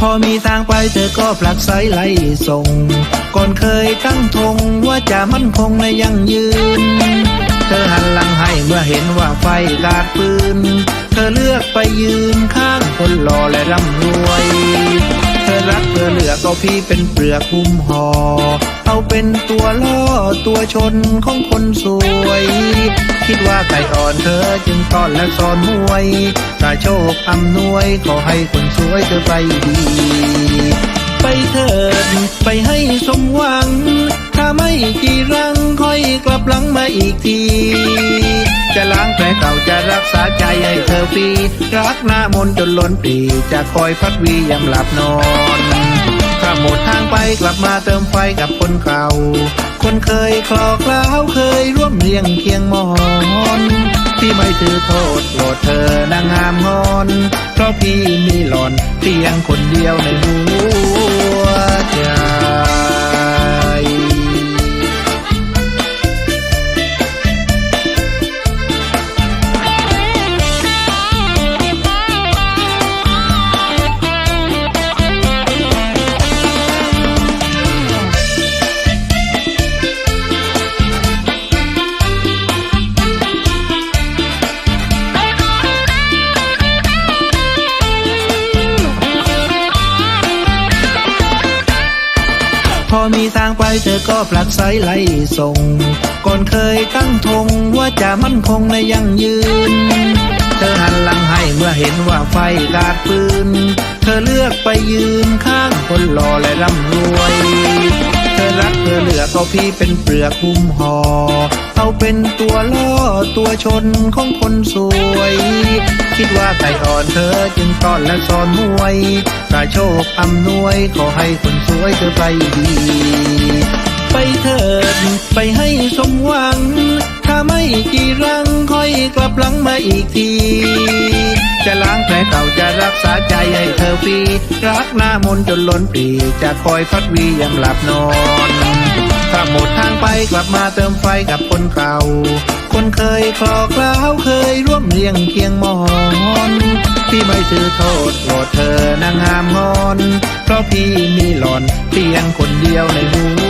พอมีทางไปเธอก็ผลักไสไล่ส่ง ก่อนเคยตั้งธงว่าจะมั่นคงและยั่งยืน เธอหันหลังให้เมื่อเห็นว่าไฟกาดปืน เธอเลือกไปยืนข้างคนหล่อและร่ำรวย กเอาพี่เป็นเปลือกหุ้มห่อเอาเป็นตัวล่อตัวชนของคนสวย คิดว่าไก่อ่อนเธอจึงต้อนและสอนมวยถ้าโชคอำนวยขอให้คนสวยเธอไปดี ไปเถิดไปให้สมหวัง ถ้าไม่จีรังค่อยกลับหลังมาอีกทีจะล้างแผลเก่าจะรักษาใจให้เธอฟรีรักหน้ามนจนล้นปีจะคอยพัดวียามหลับนอน ข้าหมดทางไปกลับมาเติมไฟกับคนเก่า คนเคยคลอกล้าวเคยร่วมเรียงเคียงมอนที่ไม่ถือโทษโกรธเธอนางงามงอน เพราะพี่มีหลอนเพียงคนเดียวในหัว อมีทางไปเธอก็ผลักไสไล่ส่ง ก่อนเคยตั้งธงว่าจะมั่นคงและยั่งยืน เธอหันหลังให้เมื่อเห็นว่าไฟกาดปืน เธอเลือกไปยืนข้างคนหล่อและร่ำรวย เธอรักเธอเหลือกเอาพี่เป็นเปลือกหุ้มห่อ เอาเป็นตัวล่อตัวชนของคนสวย คิดว่าไก่อ่อนเธอจึงต้อนและสอนมวยถ้าโชคอำนวยขอให้คนสวยเธอไปดี ไปเถิดไปให้สมหวัง ถ้าไม่จีรังค่อยกลับหลังมาอีกที จะล้างแผลเก่าจะรักษาใจให้เธอฟรีรักหน้ามนจนล้นปีจะคอยพัดวียามหลับนอน ถ้าหมดทางไปกลับมาเติมไฟกับคนเก่า คนเคยคลอกล้าวเคยร่วมเรียงเคียงมอนพี่ไม่ถือโทษโกรธเธอนางงามงอน เพราะพี่มีหล่อนเพียงคนเดียวในหัว